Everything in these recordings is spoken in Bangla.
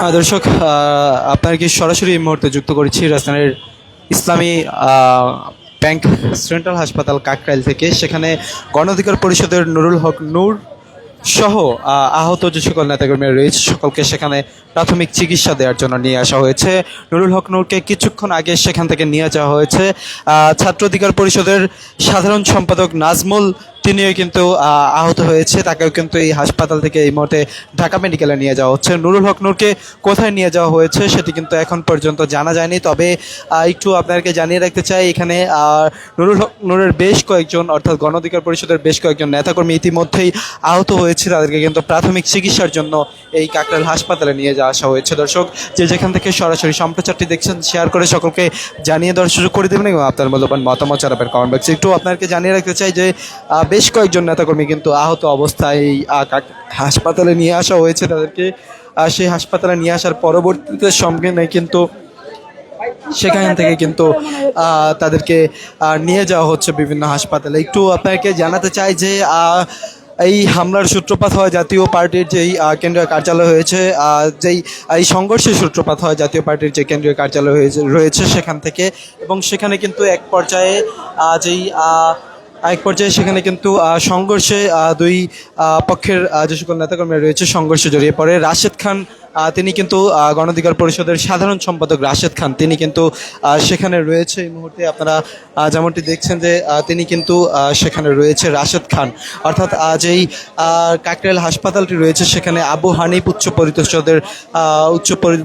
দর্শক আপনাকে সরাসরি এই মুহূর্তে যুক্ত করেছি রাজধানীর ইসলামী ব্যাংক সেন্ট্রাল হাসপাতাল কাকরাইল থেকে। সেখানে গণ অধিকার পরিষদের নুরুল হক নূর সহ আহত যে সকল নেতাকর্মীরা রয়েছে, সকলকে সেখানে প্রাথমিক চিকিৎসা দেওয়ার জন্য নিয়ে আসা হয়েছে। নুরুল হক নূরকে কিছুক্ষণ আগে সেখান থেকে নিয়ে যাওয়া হয়েছে। ছাত্র অধিকার পরিষদের সাধারণ সম্পাদক নাজমুল তিনিও কিন্তু আহত হয়েছে। তাকেও কিন্তু এই হাসপাতাল থেকে এই মুহূর্তে ঢাকা মেডিকেলে নিয়ে যাওয়া হচ্ছে। নুরুল হক নূরকে কোথায় নিয়ে যাওয়া হয়েছে সেটি কিন্তু এখন পর্যন্ত জানা যায়নি। তবে একটু আপনাদেরকে জানিয়ে রাখতে চাই, এখানে নুরুল হক নূরের বেশ কয়েকজন, অর্থাৎ গণ অধিকার পরিষদের বেশ কয়েকজন নেতাকর্মী ইতিমধ্যেই আহত হয়েছে। তাদেরকে কিন্তু প্রাথমিক চিকিৎসার জন্য এই কাকরাইল হাসপাতালে নিয়ে যাওয়া আসা হয়েছে। দর্শক, যে যেখান থেকে সরাসরি সম্প্রচারটি দেখছেন, শেয়ার করে সকলকে জানিয়ে দেওয়ার করে দেবেন এবং আপনার মূল্যবান মতামত জানাবেন কমেন্ট বক্সে। একটু আপনাদেরকে জানিয়ে রাখতে চাই যে বেশ কয়েকজন নেতাকর্মী কিন্তু আহত অবস্থায় এই হাসপাতালে নিয়ে আসা হয়েছে তাদেরকে। সেই হাসপাতালে নিয়ে আসার পরবর্তীতে সঙ্গে কিন্তু সেখান থেকে কিন্তু তাদেরকে নিয়ে যাওয়া হচ্ছে বিভিন্ন হাসপাতালে। একটু আপনাকে জানাতে চাই যে এই হামলার সূত্রপাত হয় জাতীয় পার্টির যেই কেন্দ্রীয় কার্যালয় হয়েছে যেই এই সংঘর্ষের সূত্রপাত হয় জাতীয় পার্টির যে কেন্দ্রীয় কার্যালয় হয়েছে, রয়েছে সেখান থেকে। এবং সেখানে কিন্তু এক পর্যায়ে যেই এক পর্যায়ে সেখানে কিন্তু সংঘর্ষে দুই পক্ষের যে সকল নেতাকর্মীরা রয়েছে সংঘর্ষে জড়িয়ে পড়ে। রাশেদ খান তিনি কিন্তু আহ, গণ অধিকার পরিষদের সাধারণ সম্পাদক রাশেদ খান। তিনি কিন্তু সেখানে রয়েছে এই মুহূর্তে। আপনারা যেমনটি দেখছেন যে তিনি কিন্তু সেখানে রয়েছে রাশেদ খান। অর্থাৎ যেই আহ, কাকরাইল হাসপাতালটি রয়েছে সেখানে আবু হানিফ উচ্চ পরিষদের উচ্চ পরি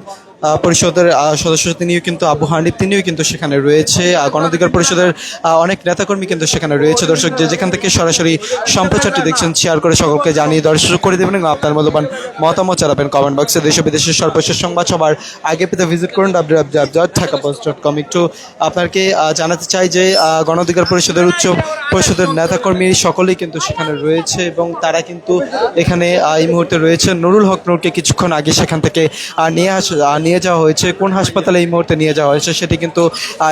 পরিষদের সদস্য তিনিও কিন্তু আবু হানিফ তিনিও কিন্তু সেখানে রয়েছে। আহ, গণ অধিকার পরিষদের অনেক নেতাকর্মী কিন্তু সেখানে রয়েছে। দর্শক যে যেখান থেকে সরাসরি সম্প্রচারটি দেখছেন শেয়ার করে সকলকে জানিয়ে দর্শক করে দেবেন এবং আপনার মূল্যবান মতামত জানাবেন কমেন্ট বক্সে দেশ বিদেশের সর্বশেষ সংবাদ সবার আগে পেতে ভিজিট করুন W W Dhaka post dot com একটু আপনাকে জানাতে চাই যে আহ, গণ অধিকার পরিষদের উচ্চ পরিষদের নেতাকর্মী সকলেই কিন্তু সেখানে রয়েছে এবং তারা কিন্তু এখানে এই মুহূর্তে রয়েছে। নুরুল হক নূরকে কিছুক্ষণ আগে সেখান থেকে নিয়ে আস নিয়ে যাওয়া হয়েছে। কোন হাসপাতালে এই মুহূর্তে নিয়ে যাওয়া হয়েছে সেটি কিন্তু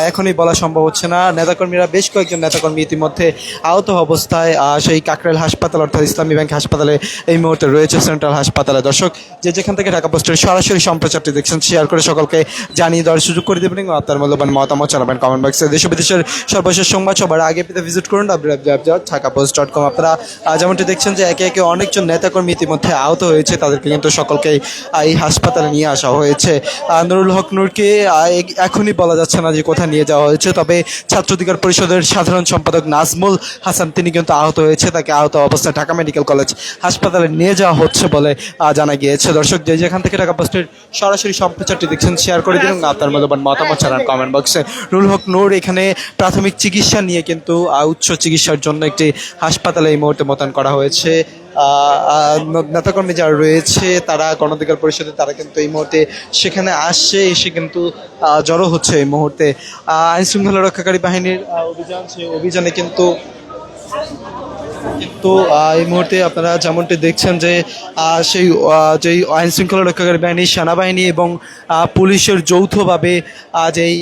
এখনই বলা সম্ভব হচ্ছে না। নেতাকর্মীরা বেশ কয়েকজন নেতাকর্মী ইতিমধ্যে আহত অবস্থায় সেই কাকরাইল হাসপাতাল অর্থাৎ ইসলামী ব্যাংক হাসপাতালে এই মুহূর্তে রয়েছে, সেন্ট্রাল হাসপাতালে। দর্শক, যে যেখান থেকে ঢাকা পোস্টের সরাসরি সম্প্রচারটি দেখছেন, শেয়ার করে সকলকে জানিয়ে দেওয়ার সুযোগ করে দেবেন এবং আপনার মূল্যবান মতামত জানাবেন কমেন্ট বক্সে। দেশ বিদেশের সর্বশেষ সংবাদ সবার আগে পেতে ভিজিট করুন। W Dhaka post dot com আপনারা যেমনটি দেখছেন যে একে একে অনেকজন নেতাকর্মী ইতিমধ্যে আহত হয়েছে, তাদেরকে কিন্তু সকলকেই এই হাসপাতালে নিয়ে আসা হয়েছে। নুরুল হক নূরকে এখনই বলা যাচ্ছে না যে কোথায় নিয়ে যাওয়া হয়েছে, তবে ছাত্র অধিকার পরিষদের সাধারণ সম্পাদক নাজমুল হাসান, তিনি কিন্তু আহত হয়েছে, তাকে আহত অবস্থায় ঢাকা মেডিকেল কলেজ হাসপাতালে নিয়ে যাওয়া হচ্ছে বলে জানা গিয়েছে। দর্শক, যে যেখান থেকে ঢাকা পোস্টের সরাসরি সম্প্রচারটি দেখছেন, শেয়ার করে দিন আপনার মূল্যবান মতামত জানান কমেন্ট বক্সে। নুরুল হক নূর, এখানে প্রাথমিক চিকিৎসা নিয়ে কিন্তু উচ্চ চিকিৎসার জন্য একটি হাসপাতালে এই মুহূর্তে মোতায়েন করা হয়েছে। নেতাকর্মী যারা রয়েছে, তারা গণধিকার পরিষদে, তারা কিন্তু এই মুহূর্তে সেখানে আসছে, এসে কিন্তু জড়ো হচ্ছে এই মুহূর্তে। আইনশৃঙ্খলা আইন শৃঙ্খলা রক্ষাকারী বাহিনীর অভিযান, সেই অভিযানে কিন্তু কিন্তু এই মুহূর্তে আপনারা যেমনটি দেখছেন যে সেই যেই আইন শৃঙ্খলা রক্ষাকারী বাহিনী, সেনাবাহিনী এবং পুলিশের যৌথভাবে যেই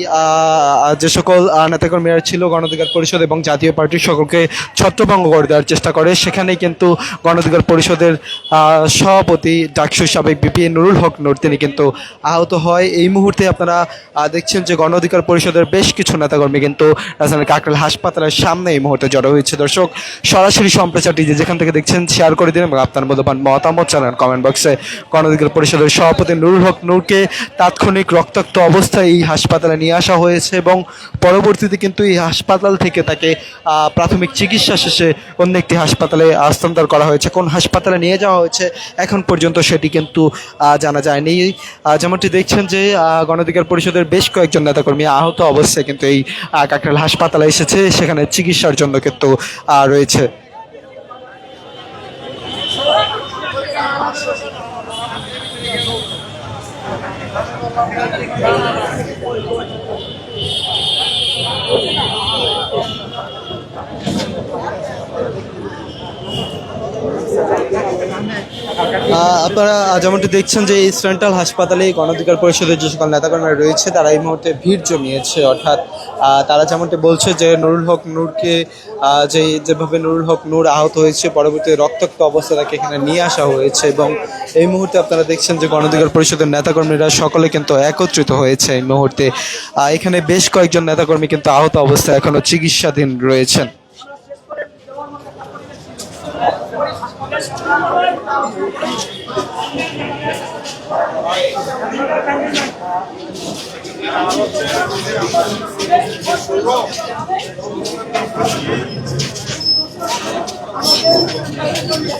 যে সকল নেতাকর্মীরা ছিল গণঅধিকার পরিষদ এবং জাতীয় পার্টির সকলকে ছত্রভঙ্গ করে দেওয়ার চেষ্টা করে। সেখানে কিন্তু গণঅধিকার পরিষদের সভাপতি, ডাকসু সাবেক বিপি নুরুল হক নূর, তিনি কিন্তু আহত হয়। এই মুহূর্তে আপনারা দেখছেন যে গণ অধিকার পরিষদের বেশ কিছু নেতাকর্মী কিন্তু রাজধানীর কাকরাইল হাসপাতালের সামনে এই মুহূর্তে জড়ো হয়েছে। দর্শক, সরাসরি সম্প্রচারটি যে যেখান থেকে দেখছেন শেয়ার করে দিন এবং আপনার মূল্যবান মতামত জানান কমেন্ট বক্সে গণ অধিকার পরিষদের সভাপতি নুরুল হক নূরকে তাৎক্ষণিক রক্তাক্ত অবস্থায় এই হাসপাতালে নিয়ে আসা হয়েছে এবং পরবর্তীতে কিন্তু এই হাসপাতাল থেকে তাকে প্রাথমিক চিকিৎসা শেষে অন্য একটি হাসপাতালে স্থানান্তর করা হয়েছে। কোন হাসপাতালে নিয়ে যাওয়া হয়েছে এখন পর্যন্ত সেটি কিন্তু জানা যায়নি। যেমনটি দেখছেন যে আহ, গণঅধিকার পরিষদের বেশ কয়েকজন নেতাকর্মী আহত অবস্থায় কিন্তু এই আহ, কাকরাইল হাসপাতালে এসেছে। সেখানে চিকিৎসার জন্য কিন্তু রয়েছে। আপনারা যেমনটি দেখছেন যে এই সেন্ট্রাল হাসপাতালে গণাধিকার পরিষদের যে সকল নেতাকর্মীরা রয়েছে, তারা এই মুহূর্তে ভিড় জমিয়েছে, অর্থাৎ তারা যেমনটি বলছে যে নুরুল হক নূরকে যে যেভাবে নুরুল হক নূর আহত হয়েছে, পরবর্তী রক্তাক্ত অবস্থা তাকে এখানে নিয়ে আসা হয়েছে এবং এই মুহূর্তে আপনারা দেখছেন যে গণধিকার পরিষদের নেতাকর্মীরা সকলে কিন্তু একত্রিত হয়েছে এই মুহূর্তে। এখানে বেশ কয়েকজন নেতাকর্মী কিন্তু আহত অবস্থায় এখনও চিকিৎসাধীন রয়েছেন। Thank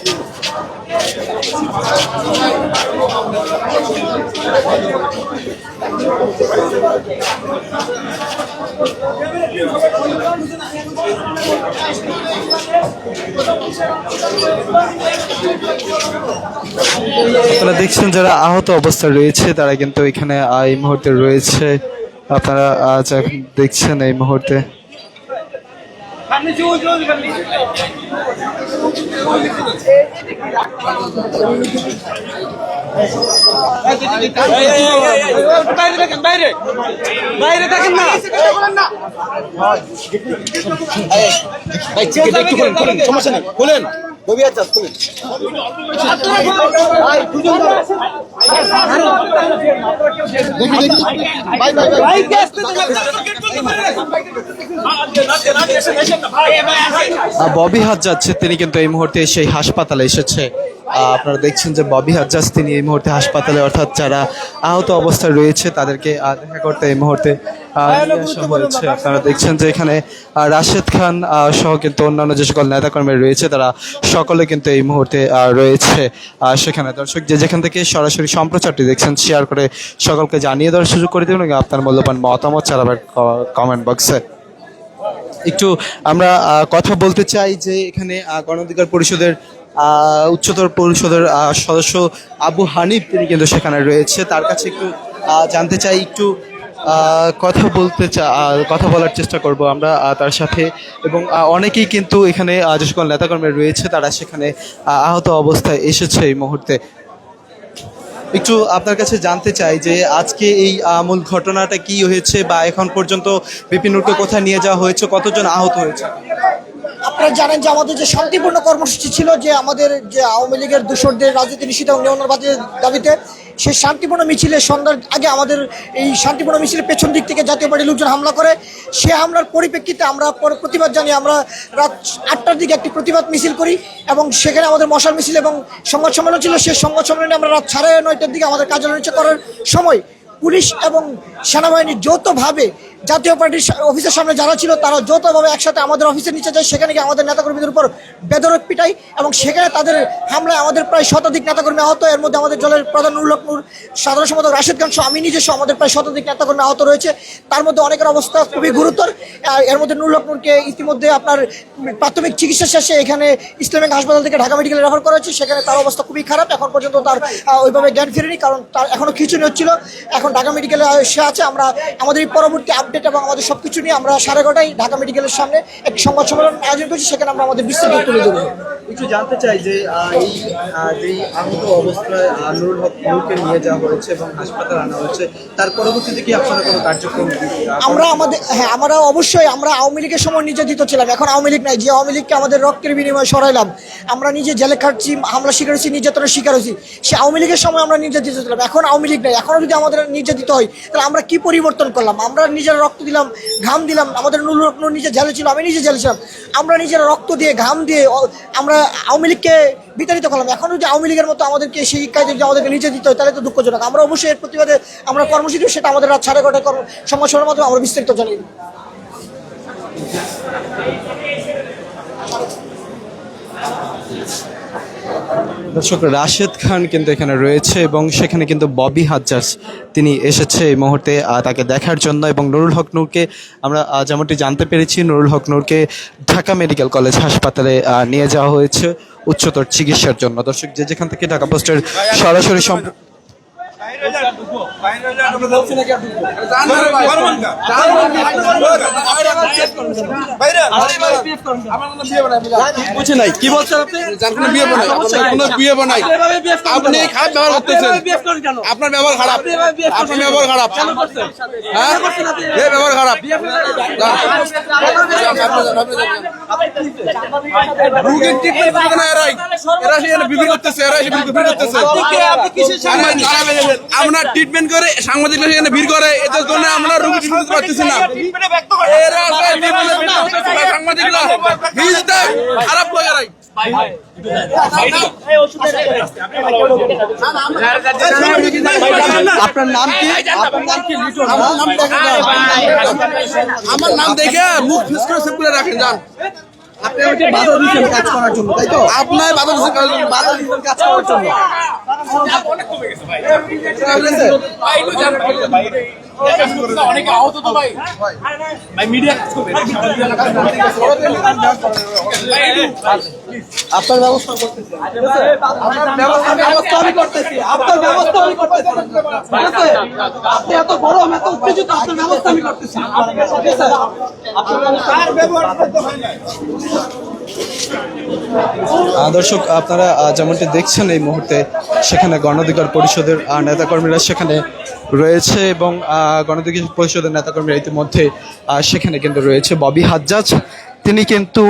you. আপনারা দেখছেন যারা আহত অবস্থায় রয়েছে, তারা কিন্তু এখানে এই মুহূর্তে রয়েছে। আপনারা আজ এখন দেখছেন এই মুহূর্তে। বাইরে দেখেন বাইরে বাইরে দেখেন না ভাই টিকিট একটু খুলেন খুলেন সমস্যা নেই খুলেন বাইকে আসতে আহ, ববি হাজ্জাজ তিনি কিন্তু এই মুহূর্তে সেই হাসপাতালে এসেছে। আপনারা দেখছেন যে ববি হাজ্জাজ তিনি এই মুহূর্তে হাসপাতালে অর্থাৎ যারা আহত অবস্থায় রয়েছে তাদেরকে দেখা করতে এই মুহূর্তে হয়েছে আপনারা দেখছেন যে এখানে রাশেদ খান সহ কিন্তু অন্যান্য যে সকল নেতাকর্মী রয়েছে তারা সকলে কিন্তু এই মুহূর্তে রয়েছে সেখানে। দর্শক যে যেখান থেকে সরাসরি সম্প্রচারটি দেখছেন শেয়ার করে সকলকে জানিয়ে দেওয়ার সুযোগ করে দেবেন আপনার মূল্যবান মতামত চালাবেন কমেন্ট বক্সে একটু আমরা কথা বলতে চাই যে এখানে আহ, গণঅধিকার পরিষদের উচ্চতর পরিষদের সদস্য আবু হানিফ তিনি কিন্তু সেখানে রয়েছে। তার কাছে একটু জানতে চাই একটু কথা বলতে চা কথা বলার চেষ্টা করব আমরা তার সাথে। এবং অনেকেই কিন্তু এখানে যে সকল নেতাকর্মী রয়েছে, তারা সেখানে আহত অবস্থায় এসেছে এই মুহূর্তে। একটু আপনার কাছে জানতে চাই যে আজকে এই মূল ঘটনাটা কি হয়েছে বা এখন পর্যন্ত বিপিনুরকে কোথায় নিয়ে যাওয়া হয়েছে, কতজন আহত হয়েছে? আপনারা জানেন যে আমাদের যে শান্তিপূর্ণ কর্মসূচি ছিল যে আমাদের যে আওয়ামী লীগের দূষরদের রাজনীতি নিষিদ্ধ এবং নিয়ন্ত্রণবাদের দাবিতে, সেই শান্তিপূর্ণ মিছিলে সন্ধ্যার আগে আমাদের এই শান্তিপূর্ণ মিছিলের পেছন দিক থেকে জাতীয় পার্টির লোকজন হামলা করে। সে হামলার পরিপ্রেক্ষিতে আমরা পরে প্রতিবাদ জানিয়ে আমরা রাত আটটার দিকে একটি প্রতিবাদ মিছিল করি এবং সেখানে আমাদের মশাল মিছিল এবং সংবাদ সম্মেলন ছিল। সেই সংবাদ সম্মেলনে আমরা রাত সাড়ে নয়টার দিকে আমাদের কার্যালয় করার সময় পুলিশ এবং সেনাবাহিনী যৌথভাবে জাতীয় পার্টির অফিসের সামনে যারা ছিল, তারা যৌথভাবে একসাথে আমাদের অফিসের নিচে যায়। সেখানে গিয়ে আমাদের নেতাকর্মীদের উপর বেদরক পিটাই এবং সেখানে তাদের হামলায় আমাদের প্রায় শতাধিক নেতাকর্মী আহত। এর মধ্যে আমাদের দলের প্রধান উল্লক সাধারণ সম্পাদক রাশেদ খান আমি নিজস্ব আমাদের প্রায় শতাধিক নেতাকর্মী আহত রয়েছে। তার মধ্যে অনেকের অবস্থা খুবই গুরুতর। এর মধ্যে নুরুল নূরকে ইতিমধ্যে আপনার প্রাথমিক চিকিৎসা শেষে এখানে ইসলামিক হাসপাতাল থেকে ঢাকা মেডিকেলে রেফার করা হয়েছে। সেখানে তার অবস্থা খুবই খারাপ। এখন পর্যন্ত তার ওইভাবে জ্ঞান ফিরেনি, কারণ তার এখনও খিচুড়ি হচ্ছিল এখন ঢাকা মেডিকেলে সে আছে। আমরা, আমাদের পরবর্তী আপডেট এবং আমাদের সব কিছু নিয়ে আমরা সাড়ে এগারোটায় ঢাকা মেডিকেলের সামনে একটি সংবাদ সম্মেলন আয়োজন করছি। সেখানে আমরা আমাদের বিস্তারিত তুলে ধরবো। একটু জানতে চাই যে এই যেই আহত অবস্থায় নুরুল হক নূরকে নিয়ে যাওয়া হয়েছে এবং হাসপাতালে আনা হয়েছে, তার পরবর্তীতে কি আপনারা কোনো কার্যক্রম আমরা আমাদের হ্যাঁ আমরা অবশ্যই, আমরা আওয়ামী লীগের সময় নির্যাতিত ছিলাম। এখন আওয়ামী লীগ নাই। যে আওয়ামী লীগকে আমাদের রক্তের বিনিময়ে সরাইলাম, আমরা নিজে জেলে খাটছি, হামলা শিকার হয়েছি, নির্যাতনের শিকার হয়েছি, সে আওয়ামী লীগের সময় আমরা নির্যাতিত ছিলাম। এখন আওয়ামী লীগ নাই। এখনও যদি আমাদের নির্যাতিত হয়, তাহলে আমরা কি পরিবর্তন করলাম? আমরা নিজের রক্ত দিলাম, ঘাম দিলাম। আমাদের নুরুল হক নূর নিজে জেলে ছিল, আমি নিজে জেলে ছিলাম। আমরা নিজের রক্ত দিয়ে, ঘাম দিয়ে আমরা আওয়ামী লীগকে বিতাড়িত করলাম। এখনও যে আওয়ামী লীগের মতো আমাদেরকে সেই কাজে যদি আমাদেরকে নিচে দিতে হয়, তাহলে তো দুঃখজনক। আমরা অবশ্যই এর প্রতিবাদে আমরা কর্মসূচি সেটা আমাদের রাত সাড়ে ঘটে কর্ম সমাজসভার মাধ্যমে আমরা বিস্তারিত জানিয়ে দর্শক রাশেদ খান কিন্তু এখানে রয়েছে এবং সেখানে কিন্তু ববি হাজ্জাজ তিনি এসেছে এই মুহূর্তে তাকে দেখার জন্য এবং নুরুল হক নূরকে আমরা যেমনটি জানতে পেরেছি নুরুল হক নূরকে ঢাকা মেডিকেল কলেজ হাসপাতালে নিয়ে যাওয়া হয়েছে উচ্চতর চিকিৎসার জন্য দর্শক যে যেখান থেকে ঢাকা পোস্টের সরাসরি সম্প- বুঝে নাই। কি বলছেন আপনি? যার কোনো বিয়ে বানাই। আপনার কোনো বিয়ে বানাই। আপনি খারাপ ব্যবহার করতেছেন। আপনার ব্যবহার খারাপ। আপনার ব্যবহার খারাপ। হ্যাঁ? এ ব্যবহার খারাপ। রুগীর ট্রিটমেন্ট করবে না এরাই। এরা সেখানে বিক্রি করতেছে এরা এসে বিক্রি করতেছে। আমরা ট্রিটমেন্ট করে সাংবাদিকরা সেখানে ভিড় করে। এদের জন্য আমরা রুগী ট্রিটমেন্ট পাচ্ছি না। এরা সাংবাদিকরা ভিজ দেয় খারাপ আপনার নাম কি আপনার নাম কি লিটন আমার নাম দেখে মুখ ফিস করে সেভ করে রাখেন যান আপনি আমাকে বাধা দিচ্ছেন কাজ করার জন্য তাই তো আপনার বাধা দিচ্ছে বাধা দিচ্ছেন কাজ করার জন্য করতেছি। আপনার ব্যবস্থা ব্যবস্থা আমি করতেছি। আপনার ব্যবস্থা আমি করতেছি। আপনার ব্যবস্থা আমি করতেছি। আহ, দর্শক, আপনারা যেমনটি দেখছেন এই মুহূর্তে, সেখানে গণধিকার পরিষদের নেতাকর্মীরা সেখানে রয়েছে এবং গণধিকার পরিষদের নেতাকর্মীরা ইতিমধ্যে সেখানে কিন্তু রয়েছে। ববি হাজ্জাজ, তিনি কিন্তু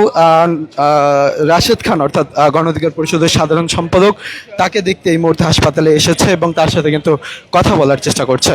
রাশেদ খান, অর্থাৎ গণাধিকার পরিষদের সাধারণ সম্পাদক, তাকে দেখতে এই মুহূর্তে হাসপাতালে এসেছে এবং তার সাথে কিন্তু কথা বলার চেষ্টা করছে।